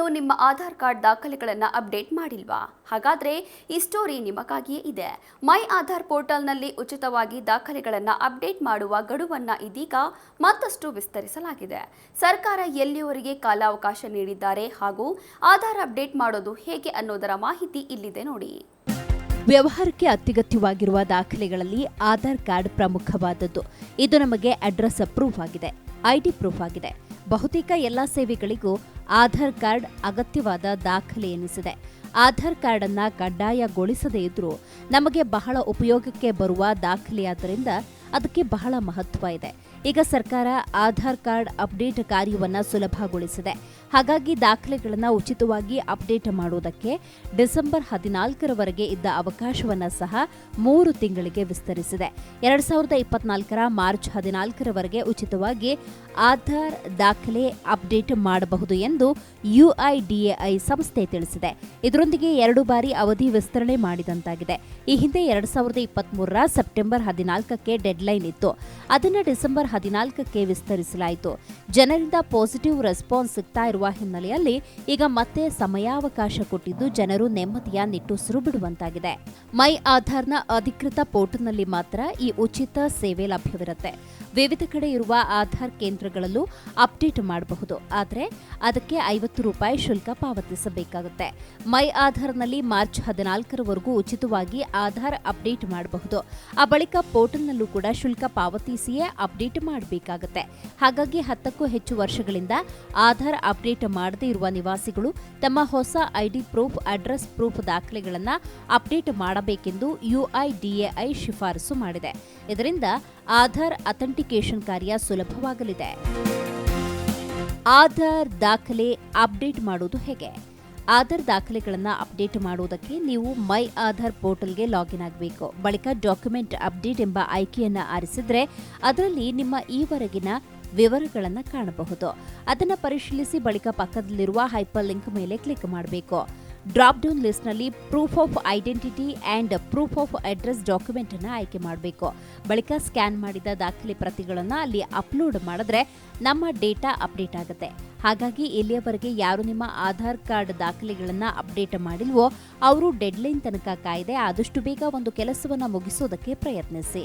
ಇನ್ನೂ ನಿಮ್ಮ ಆಧಾರ್ ಕಾರ್ಡ್ ದಾಖಲೆಗಳನ್ನು ಅಪ್ಡೇಟ್ ಮಾಡಿಲ್ವಾ? ಹಾಗಾದರೆ ಈ ಸ್ಟೋರಿ ನಿಮಗಾಗಿಯೇ ಇದೆ. ಮೈ ಆಧಾರ್ ಪೋರ್ಟಲ್ನಲ್ಲಿ ಉಚಿತವಾಗಿ ದಾಖಲೆಗಳನ್ನು ಅಪ್ಡೇಟ್ ಮಾಡುವ ಗಡುವನ್ನು ಇದೀಗ ಮತ್ತಷ್ಟು ವಿಸ್ತರಿಸಲಾಗಿದೆ. ಸರ್ಕಾರ ಎಲ್ಲಿಯವರೆಗೆ ಕಾಲಾವಕಾಶ ನೀಡಿದ್ದಾರೆ ಹಾಗೂ ಆಧಾರ್ ಅಪ್ಡೇಟ್ ಮಾಡೋದು ಹೇಗೆ ಅನ್ನೋದರ ಮಾಹಿತಿ ಇಲ್ಲಿದೆ ನೋಡಿ. ವ್ಯವಹಾರಕ್ಕೆ ಅತ್ಯಗತ್ಯವಾಗಿರುವ ದಾಖಲೆಗಳಲ್ಲಿ ಆಧಾರ್ ಕಾರ್ಡ್ ಪ್ರಮುಖವಾದದ್ದು. ಇದು ನಮಗೆ ಅಡ್ರೆಸ್ ಪ್ರೂಫ್ ಆಗಿದೆ ಐಡಿ ಪ್ರೂಫ್ ಆಗಿದೆ. ಬಹುತೇಕ ಎಲ್ಲ ಸೇವೆಗಳಿಗೂ ಆಧಾರ್ ಕಾರ್ಡ್ ಅಗತ್ಯವಾದ ದಾಖಲೆ ಎನಿಸಿದೆ. ಆಧಾರ್ ಕಾರ್ಡ್ ಅನ್ನ ಕಡ್ಡಾಯಗೊಳಿಸದೇ ಇದ್ರೂ ನಮಗೆ ಬಹಳ ಉಪಯೋಗಕ್ಕೆ ಬರುವ ದಾಖಲೆಯಾದ್ದರಿಂದ ಅದಕ್ಕೆ ಬಹಳ ಮಹತ್ವ ಇದೆ. ಈಗ ಸರ್ಕಾರ ಆಧಾರ್ ಕಾರ್ಡ್ ಅಪ್ಡೇಟ್ ಕಾರ್ಯವನ್ನ ಸುಲಭಗೊಳಿಸಿದೆ. ಹಾಗಾಗಿ ದಾಖಲೆಗಳನ್ನು ಉಚಿತವಾಗಿ ಅಪ್ಡೇಟ್ ಮಾಡುವುದಕ್ಕೆ ಡಿಸೆಂಬರ್ ಹದಿನಾಲ್ಕರವರೆಗೆ ಇದ್ದ ಅವಕಾಶವನ್ನು ಸಹ ಮೂರು ತಿಂಗಳಿಗೆ ವಿಸ್ತರಿಸಿದೆ. ಎರಡ್ ಸಾವಿರದ ಇಪ್ಪತ್ನಾಲ್ಕರ ಮಾರ್ಚ್ ಹದಿನಾಲ್ಕರವರೆಗೆ ಉಚಿತವಾಗಿ ಆಧಾರ್ ದಾಖಲೆ ಅಪ್ಡೇಟ್ ಮಾಡಬಹುದು ಎಂದು ಯುಐಡಿಎಐ ಸಂಸ್ಥೆ ತಿಳಿಸಿದೆ. ಇದರೊಂದಿಗೆ ಎರಡು ಬಾರಿ ಅವಧಿ ವಿಸ್ತರಣೆ ಮಾಡಿದಂತಾಗಿದೆ. ಈ ಹಿಂದೆ ಎರಡ್ ಸಾವಿರದ ಇಪ್ಪತ್ಮೂರರ ಸೆಪ್ಟೆಂಬರ್ ಹದಿನಾಲ್ಕಕ್ಕೆ ಡೆಡ್ಲೈನ್ ಇತ್ತು. ಅದನ್ನು ಡಿಸೆಂಬರ್ ಹದಿನಾಲ್ಕಕ್ಕೆ ವಿಸ್ತರಿಸಲಾಯಿತು. ಜನರಿಂದ ಪಾಸಿಟಿವ್ ರೆಸ್ಪಾನ್ಸ್ ಸಿಗ್ತಾ ಇರುವ ಹಿನ್ನೆಲೆಯಲ್ಲಿ ಈಗ ಮತ್ತೆ ಸಮಯಾವಕಾಶ ಕೊಟ್ಟಿದ್ದು ಜನರು ನೆಮ್ಮದಿಯ ನಿಟ್ಟುಸಿರು ಬಿಡುವಂತಾಗಿದೆ. ಮೈ ಆಧಾರ್ನ ಅಧಿಕೃತ ಪೋರ್ಟಲ್ನಲ್ಲಿ ಮಾತ್ರ ಈ ಉಚಿತ ಸೇವೆ ಲಭ್ಯವಿರುತ್ತೆ. ವಿವಿಧ ಕಡೆ ಇರುವ ಆಧಾರ್ ಕೇಂದ್ರಗಳಲ್ಲೂ ಅಪ್ಡೇಟ್ ಮಾಡಬಹುದು. ಆದರೆ ಅದಕ್ಕೆ ಐವತ್ತು ರೂಪಾಯಿ ಶುಲ್ಕ ಪಾವತಿಸಬೇಕಾಗುತ್ತೆ. ಮೈ ಆಧಾರ್ನಲ್ಲಿ ಮಾರ್ಚ್ ಹದಿನಾಲ್ಕರವರೆಗೂ ಉಚಿತವಾಗಿ ಆಧಾರ್ ಅಪ್ಡೇಟ್ ಮಾಡಬಹುದು. ಆ ಬಳಿಕ ಪೋರ್ಟಲ್ನಲ್ಲೂ ಕೂಡ ಶುಲ್ಕ ಪಾವತಿಸಿಯೇ ಅಪ್ಡೇಟ್ ಮಾಡಬೇಕಾಗುತ್ತೆ. ಹಾಗಾಗಿ ಹತ್ತಕ್ಕೂ ಹೆಚ್ಚು ವರ್ಷಗಳಿಂದ ಆಧಾರ್ ಅಪ್ಡೇಟ್ ಮಾಡದೇ ಇರುವ ನಿವಾಸಿಗಳು ತಮ್ಮ ಹೊಸ ಐಡಿ ಪ್ರೂಫ್, ಅಡ್ರೆಸ್ ಪ್ರೂಫ್ ದಾಖಲೆಗಳನ್ನು ಅಪ್ಡೇಟ್ ಮಾಡಬೇಕೆಂದು ಯುಐಡಿಎಐ ಶಿಫಾರಸು ಮಾಡಿದೆ. ಇದರಿಂದ ಆಧಾರ್ ಅಥೆಂಟಿಕೇಶನ್ ಕಾರ್ಯ ಸುಲಭವಾಗಲಿದೆ. ಆಧಾರ್ ದಾಖಲೆ ಅಪ್ಡೇಟ್ ಮಾಡುವುದು ಹೇಗೆ? ಆಧಾರ್ ದಾಖಲೆಗಳನ್ನು ಅಪ್ಡೇಟ್ ಮಾಡುವುದಕ್ಕೆ ನೀವು ಮೈ ಆಧಾರ್ ಪೋರ್ಟಲ್ಗೆ ಲಾಗಿನ್ ಆಗಬೇಕು. ಬಳಿಕ ಡಾಕ್ಯುಮೆಂಟ್ ಅಪ್ಡೇಟ್ ಎಂಬ ಆಯ್ಕೆಯನ್ನು ಆರಿಸಿದ್ರೆ ಅದರಲ್ಲಿ ನಿಮ್ಮ ಈವರೆಗಿನ ವಿವರಗಳನ್ನು ಕಾಣಬಹುದು. ಅದನ್ನು ಪರಿಶೀಲಿಸಿ ಬಳಿಕ ಪಕ್ಕದಲ್ಲಿರುವ ಹೈಪರ್ ಲಿಂಕ್ ಮೇಲೆ ಕ್ಲಿಕ್ ಮಾಡಬೇಕು. Drop down ಲಿಸ್ಟ್ನಲ್ಲಿ proof of identity and proof of address document ಅನ್ನು ಆಯ್ಕೆ ಮಾಡಬೇಕು. ಬಳಿಕ ಸ್ಕ್ಯಾನ್ ಮಾಡಿದ ದಾಖಲೆ ಪ್ರತಿಗಳನ್ನು ಅಲ್ಲಿ ಅಪ್ಲೋಡ್ ಮಾಡಿದ್ರೆ ನಮ್ಮ ಡೇಟಾ ಅಪ್ಡೇಟ್ ಆಗುತ್ತೆ. ಹಾಗಾಗಿ ಇಲ್ಲಿಯವರೆಗೆ ಯಾರು ನಿಮ್ಮ ಆಧಾರ್ ಕಾರ್ಡ್ ದಾಖಲೆಗಳನ್ನು ಅಪ್ಡೇಟ್ ಮಾಡಿಲ್ವೋ ಅವರು ಡೆಡ್ಲೈನ್ ತನಕ ಕಾಯ್ದೆ ಆದಷ್ಟು ಬೇಗ ಒಂದು ಕೆಲಸವನ್ನು ಮುಗಿಸೋದಕ್ಕೆ ಪ್ರಯತ್ನಿಸಿ.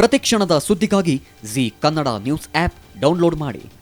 ಪ್ರತಿಕ್ಷಣದ ಸುದ್ದಿಗಾಗಿ Zee Kannada news app download ಮಾಡಿ.